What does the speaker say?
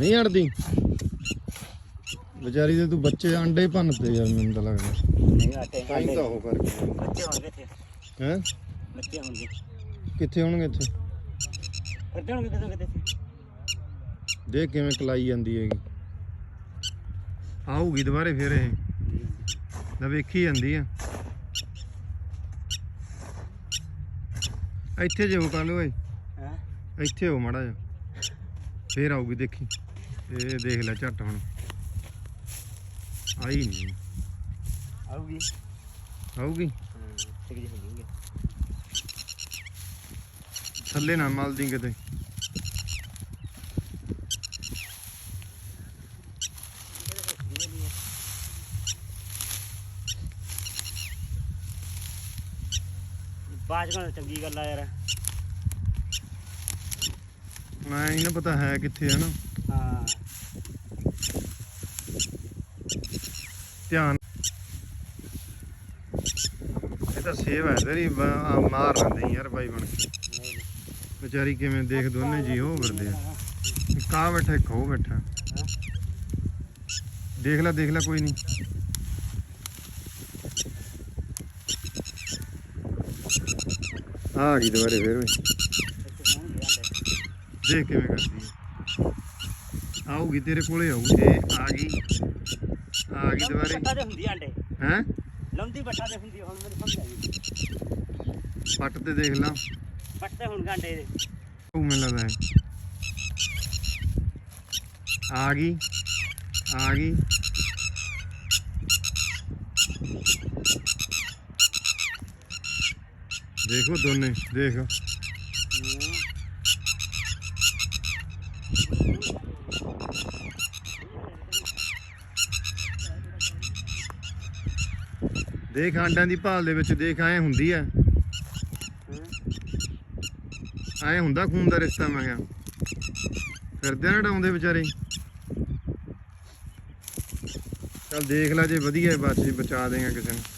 ਨਹੀਂ ਅੜਦੀ। ਵਿਚਾਰੀ ਦੇ ਤੂੰ ਬੱਚੇ ਅੰਡੇ ਭੰਨਤੇ ਯਾਰ ਮੈਨੂੰ ਤਾਂ ਲੱਗਦਾ। ਨਹੀਂ ਆਟੇ ਤਾਂ ਹੀ ਤਾਂ ਉਹ ਕਰਕੇ। ਬੱਚੇ ਹੋਣਗੇ ਇੱਥੇ। ਹੈ? ਬੱਚੇ ਹੋਣਗੇ। ਕਿੱਥੇ ਹੋਣਗੇ ਇੱਥੇ? ਫਿਰਦੇ ਹੋਣਗੇ ਕਿਤੇ ਕਿਤੇ ਇੱਥੇ। ਦੇਖ ਕਿਵੇਂ ਕਲਾਈ ਜਾਂਦੀ ਹੈਗੀ। ਆਊਗੀ ਦੁਬਾਰੇ ਫਿਰ ਇਹ। ਨਾ ਵੇਖੀ ਜਾਂਦੀ ਆ। ਇੱਥੇ ਜੇ ਉਹ ਕਰ ਲਓ ਓਏ। ਹੈਂ? ਇੱਥੇ ਹੋ ਮੜਾ ਜਾ ਫੇਰ ਆਊਗੀ ਦੇਖੀ। ਇਹ ਦੇਖ ਲੈ ਝੱਟ ਹੁਣ। ਆਈ ਨਹੀਂ ਆਊਗੀ। ਆਊਗੀ? ਹਾਂ ਠੀਕ ਜੀ ਹੋਊਗੀ ਥੱਲੇ ਨਾ ਮਲਦੀ ਕਿਤੇ। ਬਾਜ ਕੋਲ ਚੰਗੀ ਗੱਲ ਆ ਯਾਰ। ਮੈਂ ਇਹਨਾਂ ਪਤਾ ਹੈ ਕਿੱਥੇ ਹੈ ਨਾ। ਹਾਂ। ਧਿਆਨ। ਇਹ ਤਾਂ ਸੇਵ ਹੈ ਤੇਰੀ ਮਾਰ ਲੈਂਦੇ ਯਾਰ ਬਾਈ ਬਣ ਕੇ। ਵਿਚਾਰੀ ਕਿਵੇਂ ਦੇਖ ਦੋਨੇ ਜੀ ਹੋ ਫਿਰਦੇ ਆ। ਇੱਕ ਬੈਠਾ ਇੱਕ ਬੈਠਾ। ਦੇਖ ਲੈ ਦੇਖ ਲੈ ਕੋਈ ਨਹੀਂ। ਆ ਗਈ ਦੁਬਾਰੇ ਫੇਰ ਓਏ ਦੇਖ ਕਿਵੇਂ ਕਰਦੀ ਹੈ ਆਊਗੀ, ਤੇਰੇ ਕੋਲੇ ਆਊ ਇਹ ਆ ਗਈ। ਆ ਗਈ ਦੁਬਾਰੇ। ਬੱਟਾ ਤੇ ਹੁੰਦੀ ਆਂਡੇ ਹੈ? ਲੰਦੀ ਬੱਟਾ ਤੇ ਹੁੰਦੀ ਹੁਣ ਮੈਨੂੰ ਸਮਝ ਆ ਗਈ ਪੱਟ ਤੇ ਦੇਖ ਲਾ। ਬੱਟੇ ਹੁਣ ਗਾਂਡੇ ਦੇ। ਉਹ ਮੈਨੂੰ ਲੱਗਦਾ ਹੈ। ਆ ਗਈ। ਆ ਗਈ। ਦੇਖੋ ਦੋਨੇ ਦੇਖ। ਦੇਖ ਆਂਡਿਆਂ ਦੀ ਭਾਲ ਦੇ ਵਿੱਚ ਦੇਖ, ਐ ਹੁੰਦੀ ਐ। ਐ ਹੁੰਦਾ ਖੂਨ ਦਾ ਰਿਸ਼ਤਾ, ਮੈਂ ਕਿਹਾ। ਫਿਰਦੇ ਨਾ ਡਾਉਂਦੇ ਵਿਚਾਰੇ। ਚੱਲ ਦੇਖ ਲੈ ਜੇ ਵਧੀਆ ਬਸ ਜੀ ਬਚਾ ਦੇਗਾ ਕਿਸੇ ਨੂੰ।